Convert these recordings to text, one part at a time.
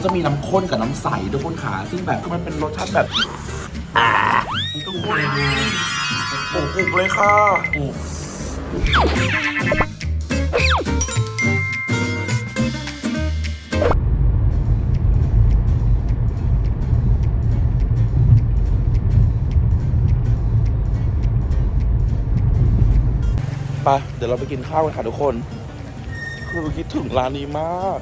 เขาจะมีน้ำข้นกับน้ำใสทุกคนขาซึ่งแบบคือมันเป็นรสชาติแบบอ่าทุกคนดูโอ้อุกเลยค่ะอุกไปเดี๋ยวเราไปกินข้าวกันค่ะทุกคน คือคิดถึงร้านนี้มาก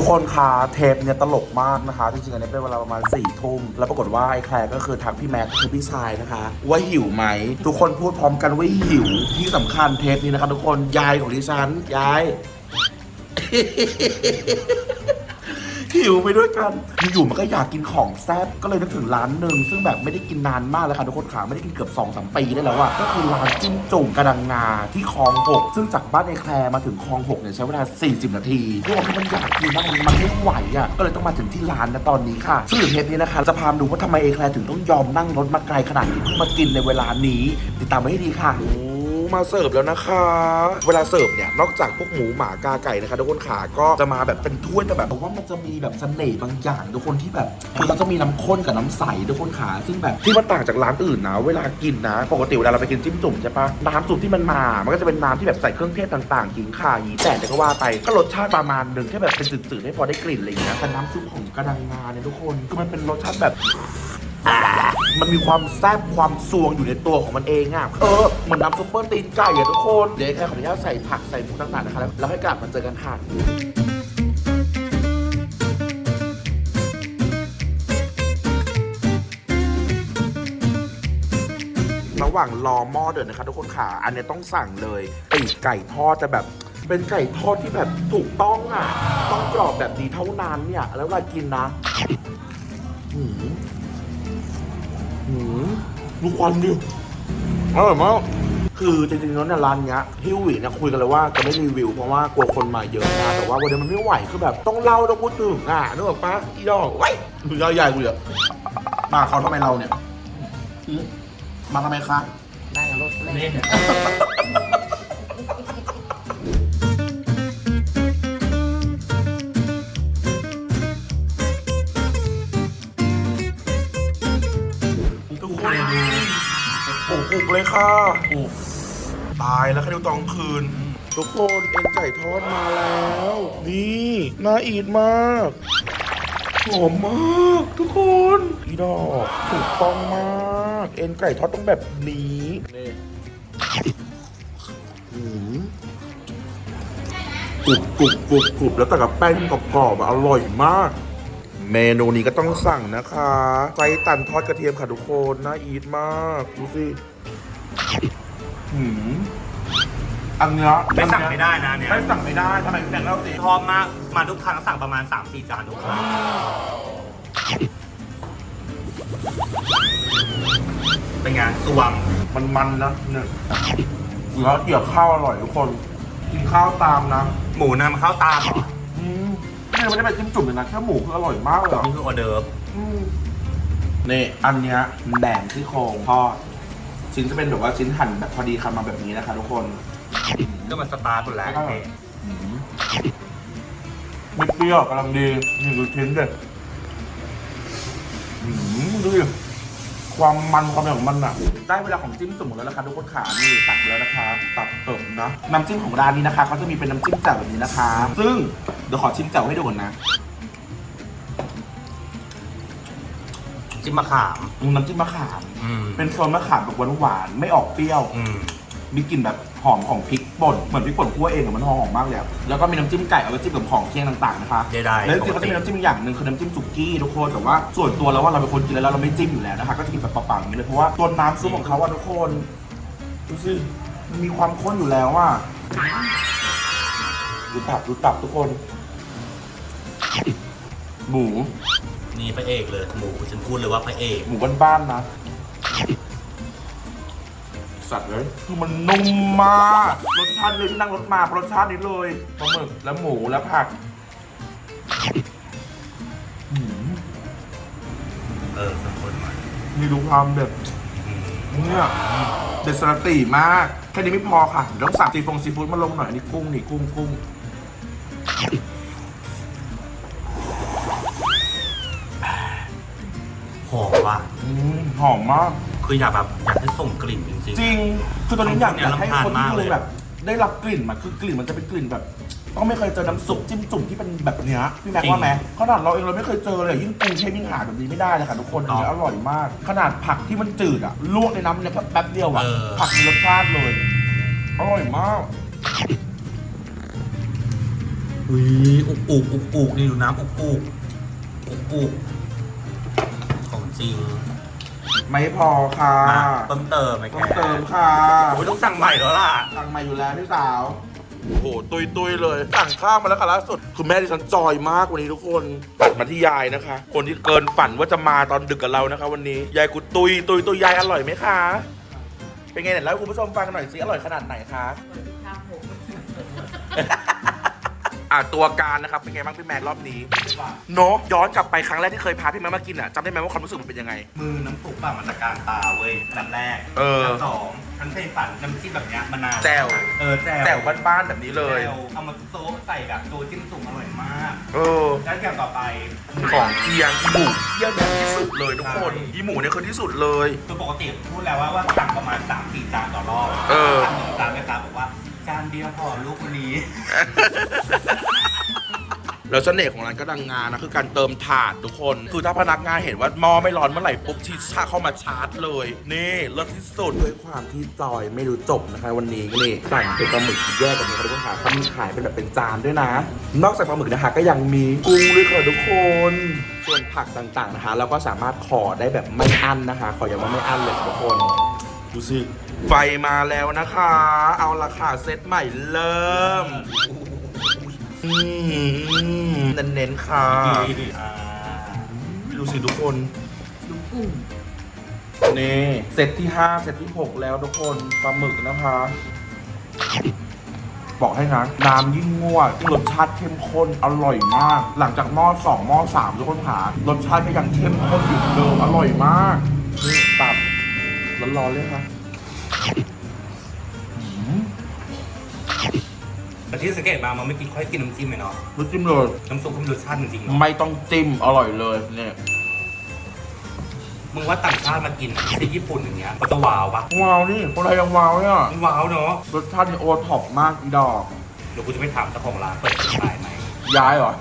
ทุกคนคะเทปเนี่ยตลกมากนะคะ จริงๆอันนี้เป็นเวลาประมาณ4ี่ทุ่มแล้วปรากฏว่าไอ้แคลร์ก็คือทักพี่แม็กซ์คือพี่ชายนะคะ ว่าหิวไหม ทุกคนพูดพร้อมกันว่าหิวที่สำคัญเทปนี้นะคะทุกคนยายของดิฉันยาย หิวไปด้วยกันอยู่ๆมันก็อยากกินของแซ่บก็เลยนึกถึงร้านหนึ่งซึ่งแบบไม่ได้กินนานมากแล้วค่ะทุกคนขาไม่ได้กินเกือบ2อสปีได้แล้วอะก็คือร้านจิ้มจุ่มกระดังงาที่คลองหกซึ่งจากบ้านในแคลร์มาถึงคลองหกเนี่ยใช้เวลา 40 นาทีทุกคนที่มันอยากกินมากมันไม่ไหวอะก็เลยต้องมาถึงที่ร้านนะตอนนี้ค่ะซึ่งเทปนี้นะคะจะพามดูว่าทำไมเอแคลร์ถึงต้องยอมนั่งรถมาไกลขนาดนี้เพื่อมากินในเวลานี้ ติดตามไว้ให้ดีค่ะ มาเสิร์ฟแล้วนะคะ เวลาเสิร์ฟเนี่ยนอกจากพวกหมูหมากาไก่นะคะทุกคนขาก็จะมาแบบเป็นถ้วยแต่แบบผมว่ามันจะมีแบบเสน่ห์บางอย่าง ทุกคนที่แบบคือเขาจะมีน้ำข้นกับน้ำใสทุกคนขาซึ่งแบบที่มันต่างจากร้านอื่นนะเวลากินนะปกติเวลาเราไปกินจิ้มจุ่มใช่ปะน้ำซุปที่มันมา มันก็จะเป็นน้ำที่แบบใส่เครื่องเทศต่างๆขิงข่าหยีแต่ก็ว่าไปก็รสชาติประมาณหนึ่งแค่แบบเป็นจืดๆให้พอได้กลิ่นอะไรอย่างเงี้ยแต่น้ำซุปของกระดังงาเนี่ยทุกคนคือมันเป็นรสชาติแบบ มันมีความแซ่บความซวงอยู่ในตัวของมันเองอะเออเหมือนน้ำซุปเปอร์ตีนไก่อะทุกคนเดี๋ยวแค่ขออนุญาตใส่ผักใส่หมูต่างๆนะคะแล้วแล้วให้กลับมาเจอกันค่ะระหว่างรอหม้อเดือดนะคะทุกคนค่ะอันเนี้ยต้องสั่งเลยไก่ทอดจะแบบ เป็นไก่ทอดที่แบบถูกต้องอะ ต้องกรอบแบบนี้เท่านั้นเนี่ย แล้วเวลากินนะหืม หืมดูควันดิอร่อยมากคือจริงๆแล้วเนี่ยร้านเนี้ยพี่หวีเนี่ยคุยกันเลยว่าจะไม่รีวิวเพราะว่ากลัวคนมาเยอะนะแต่ว่าวันนี้มันไม่ไหวคือแบบต้องเล่าต้องพูดถึงอะนึกออกปะอีดอกไว้ดูยาวใหญ่กูเดี๋ยวมาเขาทำไมเราเนี่ยหืมมาทำไมคะได้รถเล่น ค่ะ ตายแล้วค่ะดูตอนกลางคืน ทุกคนเอ็นไก่ทอดมาแล้ว นี่น่าอีดมากหอมมาก ทุกคนพี่ดอกถูกต้องมาก เอ็นไก่ทอดต้องแบบนี้นี่หืมกรุบกรุบกรุบกรุบแล้วแต่กับแป้งกรอบๆอะอร่อยมาก เมนูนี้ก็ต้องสั่งนะคะไส้ตันทอดกระเทียมค่ะทุกคนน่าอีทมาก ดูสิ หืมอันเนี้ยไม่สั่งไม่ได้นะเนี่ยไม่สั่งไม่ได้ทำไมพี่แบงค์เล่าสิชอบมาก มาทุกครั้งสั่งประมาณ 3-4 จานทุกครั้งเป็นไงสวงมันมันๆนะเนี่ยแล้วเกี่ยวข้าวอร่อยทุกคน กินข้าวตามนะหมูนำข้าวตามเหรออืมนี่ไม่ได้ไปจิ้มจุ่มเลยนะแค่หมูคืออร่อยมากเลยอะนี่คือออเดิร์ฟ อืมนี่อันเนี้ยแหนมที่โครงทอด ชิ้นจะเป็นแบบว่าชิ้นหั่นแบบพอดีคำมาแบบนี้นะคะทุกคนก็มันสตาร์ทตัวแรกแล้วก็เองอืมไม่เปรี้ยวกำลังดีนี่ดูชิ้นเด็ดดูดิความมันความอะไรของมันอะ ได้เวลาของจิ้มจุ่มหมดแล้วนะคะทุกคนขานี่ตักแล้วนะคะ ตักเติมนะน้ำจิ้มของร้านนี้นะคะเขาจะมีเป็นน้ำจิ้มแจ่วแบบนี้นะคะ ซึ่งเดี๋ยวขอชิมแจ่วให้ดูก่อนนะ จิ้มมะขาม อืมน้ำจิ้มมะขาม อืมเป็นโซนมะขามแบบหวานๆไม่ออกเปรี้ยว อืม มีกลิ่นแบบหอมของพริกป่นเหมือนพริกป่นคั่วเองอะมันหอมมากเลยอะแล้วก็มีน้ำจิ้มไก่เอาไว้จิ้มกับของเคียงต่างๆนะคะได้ได้แล้วจริงๆเขาจะมีน้ำจิ้มอีกอย่างหนึ่งคือน้ำจิ้มสุกี้ทุกคนแต่ว่าส่วนตัวแล้วว่าเราเป็นคนกินแล้วเราไม่จิ้มอยู่แล้วนะคะก็จะกินแบบเปล่าๆอย่างนี้เลยเพราะว่าตัวน้ำซุปของเขาอะทุกคนดูสิมันมีความข้นอยู่แล้วอะดูตับดูตับทุกคนหมู นี่พระเอกเลยหมูฉันพูดเลยว่าพระเอกหมูบ้านๆนะ สัตว์เลยคือมันนุ่มมากรสชาติเลยที่นั่งรถมารสชาตินี้เลยปลาหมึกและหมูและผักอืมเออเป็นคนมาอมีดูความแบบเนี่ยเด็ดสลัดตีมาก แค่นี้ไม่พอค่ะเดี๋ยวต้องสั่งซีฟงซีฟู้ดมาลงหน่อย อันนี้กุ้งนี่กุ้งกุ้ง หอมว่ะอืมหอมมาก คืออยากแบบอยากให้ส่งกลิ่นจริงจริง คือตอนนี้อยากเนี่ยอยากให้คนรำคาญที่มากเลดูยแบบ ได้รับกลิ่นมาคือกลิ่นมันจะเป็นกลิ่นแบบ ต้องไม่เคยเจอน้ำซุปจิ้มจุ่มที่เป็นแบบเนี้ยพี่แม็กว่าไหมขนาดเราเองเราไม่เคยเจอเลยยิ่งกรุงเทพยิ่งหาแบบนี้ไม่ได้เลยค่ะทุกคนอันนี้อร่อยมาก ขนาดผักที่มันจืดอะลวกในน้ำเนี่ยแป๊บเดียวอะผักมีรสชาติเลยอร่อยมาก อุ้ยอุกอุกอุกอุกนี่ดูน้ำอุกอุกอุกอุกของ จริงไม่พอค่ะมาเพิ่มเติมไหมแกต้องเติมค่ะโอ้ยต้องสั่งใหม่แล้วล่ะ สั่งมาอยู่แล้วพี่สาวโอ้โหตุยตุยๆเลยสั่งข้าวมาแล้วค่ะล่าสุดคุณแม่ดิฉันจอยมากวันนี้ทุกคนตัดมาที่ยายนะคะ คนที่เกินฝันว่าจะมาตอนดึกกับเรานะคะ วันนี้ยายกูตุยตุยตุยยายอร่อยไหมคะเป็นไงเนี่ยเล่าให้คุณผู้ชมฟังหน่อยสิอร่อยขนาดไหนคะ อะตัวการนะครับเป็นไงบ้างพี่แมนรอบนี้เนอะย้อนกลับไปครั้งแรกที่เคยพาพี่แมนมากินอะจำได้ไหมว่าความรู้สึกมันเป็นยังไง มือน้ำซุปอะมันจากกลางตาเว้ยอันแรกเอออันสองฉันเคยฝันน้ำจิ้มแบบเนี้ยมานานแจ่วเออแจ่วแต่บ้านๆแบบนี้เลยแจ่วเอามาโซ่ใส่กับตัวจิ้มจุ่มอร่อยมากเออแล้วอย่างต่อไปของเคียงอีหมูเคียงเนี่ยที่สุดเลยทุกคนใช่อีหมูเนี่ยคือที่สุดเลยคือปกติพูดแล้วว่าว่าสั่งประมาณ3 4จานต่อรอบเออสั่งหนึ่งจานแม่ค้าบอกว่า จานเดียวพอลูกคนนี้ แล้วเสน่ห์ของร้านก็ดังงานนะคือการเติมถาดทุกคน คือถ้าพนักงานเห็นว่าหม้อไม่ร้อนเมื่อไหร่ปุ๊บที่ชาเข้ามาชาร์จเลย นี่เลิศที่สุด ด้วยความที่จอยไม่รู้จบนะคะวันนี้นี่สั่งเป็นปลาหมึกแยกกับนี้ค่ะทุกคนค่ะเขามีขายเป็นแบบเป็นจานด้วยนะ นอกจากปลาหมึกนะคะก็ยังมีกุ้งด้วยค่ะทุกคน ส่วนผักต่างๆนะคะ เราก็สามารถขอได้แบบไม่อั้นนะคะ ขออย่างว่าไม่อั้นเลยค่ะทุกคน ดูสิ ไฟมาแล้วนะคะ เอาราคาเซตใหม่เริ่มอืมเน้นๆค่ะอ่าดูสิทุกคนดูกุ้งนี่เซตที่ 5 เซตที่ 6 แล้วทุกคนปลาหมึกนะคะ บอกให้นะน้ำยิ่งงวดยิ่งรสชาติเข้มข้นอร่อยมาก หลังจากหม้อ2หม้อ3ทุกคนค่ะรสชาติก็ยังเข้มข้นอยู่เหมือนเดิมอร่อยมากนี่ตับ ร้อนๆเลยค่ะอืมแต่ที่สังเกตมามันไม่กินค่อยกินน้ำจิ้มเลยเนาะน้ำจิ้มเลยน้ำซุปก็มีรสชาติจริงๆเนาะไม่ต้องจิ้ม อร่อยเลยเนี่ยมึงว่าต่างชาติมากินที่ญี่ปุ่นอย่างเงี้ยเขาจะว้าวปะว้าวนี่คนไทยยังว้าวเนี่ยไม่ว้าวเนาะรสชาตินี่โอท็อปมากอีดอกเดี๋ยวกูจะไปถามเจ้าของร้านเปิดขายไหมย้ายเหรอ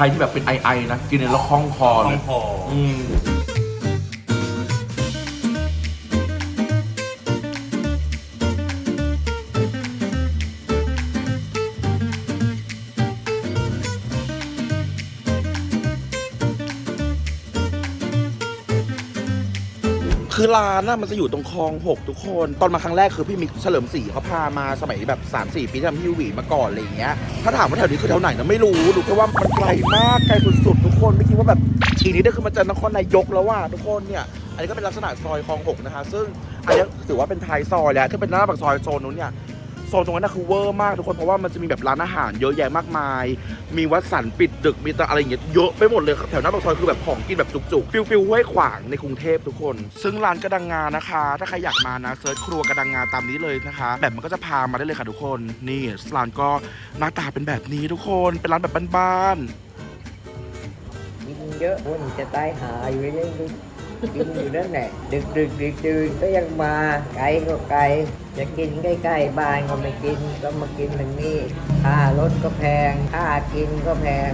ใครที่แบบเป็นไอไอนะ กินในแล้วคล่องคอต้เลอยงพออืม คือร้านน่ะมันจะอยู่ตรงคลองหกทุกคน ตอนมาครั้งแรกคือพี่มิกเฉลิมศรีเขาพามาสมัยแบบ 3 4 ปีที่ทำฮิววีมาก่อนอะไรอย่างเงี้ย ถ้าถามว่าแถวนี้คือแถวไหนนะไม่รู้รู้แค่ว่ามันไกลมากไกลสุดๆทุกคนไม่คิดว่าแบบอีนี้เดียวคือมันจะนครนายกแล้วว่าทุกคนเนี่ยอันนี้ก็เป็นลักษณะซอยคลองหกนะคะ ซึ่งอันนี้ถือว่าเป็นท้ายซอยแล้วถ้าเป็นหน้าปากซอยโซนนู้นเนี่ย โซนตรงนั้นนะคือเวอร์มากทุกคนเพราะว่ามันจะมีแบบร้านอาหารเยอะแยะมากมาย มีวัดสันปิดดึกมีอะไรอย่างเงี้ยเยอะไปหมดเลยครับแถวหน้าปากซอยคือแบบของกินแบบจุกๆฟิลฟิลห้วยขวางในกรุงเทพทุกคน ซึ่งร้านกระดังงานะคะ ถ้าใครอยากมานะเซิร์ชครัวกระดังงาตามนี้เลยนะคะ แบบมันก็จะพามาได้เลยค่ะทุกคนนี่ร้านก็หน้าตาเป็นแบบนี้ทุกคนเป็นร้านแบบบ้านๆ กินเยอะคนจะตายหาอยู่ยังดู กินอยู่นั่นแหละดึกดึกดึกดึกก็ยังมาไกลก็ไกล จะกินใกล้ๆบ้านก็ไม่กินก็มากินทางนี้ค่ารถก็แพงค่ากินก็แพง